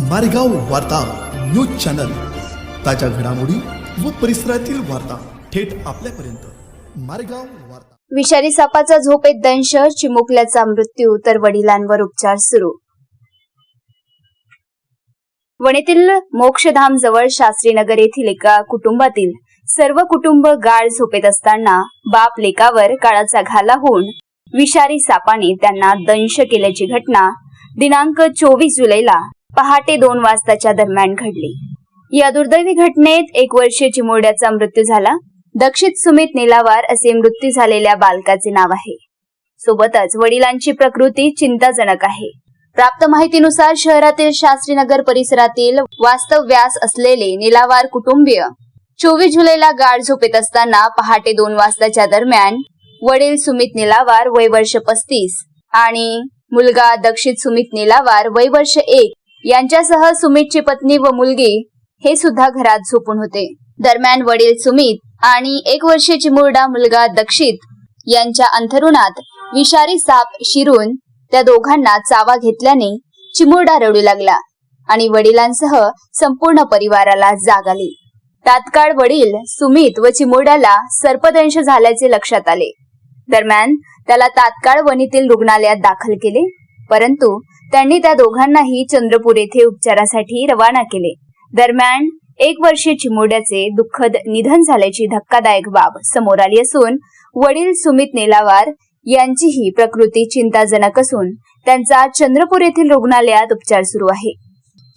मारेगाव वार्ता news channel. ताज्या घडामोडी व परिसरातील वार्ता थेट आपल्यापर्यंत. मारेगाव वार्ता. विषारी सापाचा झोपेत दंश चिमुकल्याचा मृत्यू तर वडिलांवर उपचार सुरू. वणीतील मोक्षधाम जवळ शास्त्रीनगर येथील एका कुटुंबातील सर्व कुटुंब गाळ झोपेत असताना बाप लेकावर काळाचा घाला होऊन विषारी सापाने त्यांना दंश केल्याची घटना दिनांक चोवीस जुलैला पहाटे दोन वाजताच्या दरम्यान घडली. या दुर्दैवी घटनेत एक वर्षीय चिमुरड्याचा मृत्यू झाला. दक्षित सुमित निलावार असे मृत्यू झालेल्या बालकाचे नाव आहे. सोबतच वडिलांची प्रकृती चिंताजनक आहे. प्राप्त माहितीनुसार शहरातील शास्त्रीनगर परिसरातील वास्तव्यास असलेले निलावार कुटुंबीय चोवीस जुलैला गाढ झोपेत असताना पहाटे दोन वाजताच्या दरम्यान वडील सुमित निलावार वय वर्ष पस्तीस आणि मुलगा दक्षित सुमित निलावार वय वर्ष एक यांच्यासह सुमितची पत्नी व मुलगी हे सुद्धा घरात झोपून होते. दरम्यान वडील सुमित आणि एक वर्षाची चिमुरडा मुलगा दक्षित यांच्या अंथरुणात विषारी साप शिरून त्या दोघांना चावा घेतल्याने चिमुरडा रडू लागला आणि वडिलांसह संपूर्ण परिवाराला जाग आली. तात्काळ वडील सुमित व चिमुरड्याला सर्पदंश झाल्याचे लक्षात आले. दरम्यान त्याला तात्काळ वनीतील रुग्णालयात दाखल केले. परंतु त्यांनी त्या दोघांनाही चंद्रपूर येथे उपचारासाठी रवाना केले. दरम्यान एक वर्षे चिमुरड्याचे दुःखद निधन झाल्याची धक्कादायक बाब समोर आली असून वडील सुमित नेलावार यांचीही प्रकृती चिंताजनक असून त्यांचा चंद्रपूर येथील रुग्णालयात उपचार सुरू आहे.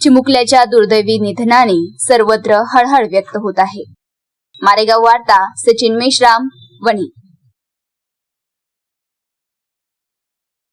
चिमुकल्याच्या दुर्दैवी निधनाने सर्वत्र हळहळ व्यक्त होत आहे. मारेगाव वार्ता सचिन मेश्राम वणी.